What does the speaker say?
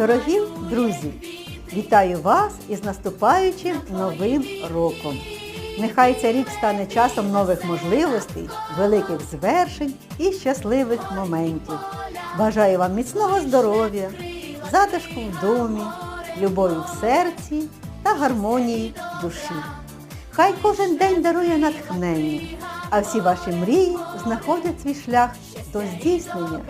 Дорогі друзі, вітаю вас із наступаючим новим роком. Нехай ця рік стане часом нових можливостей, великих звершень і щасливих моментів. Бажаю вам міцного здоров'я, затишку в домі, любові в серці та гармонії в душі. Хай кожен день дарує натхнення, а всі ваші мрії знаходять свій шлях до здійснення.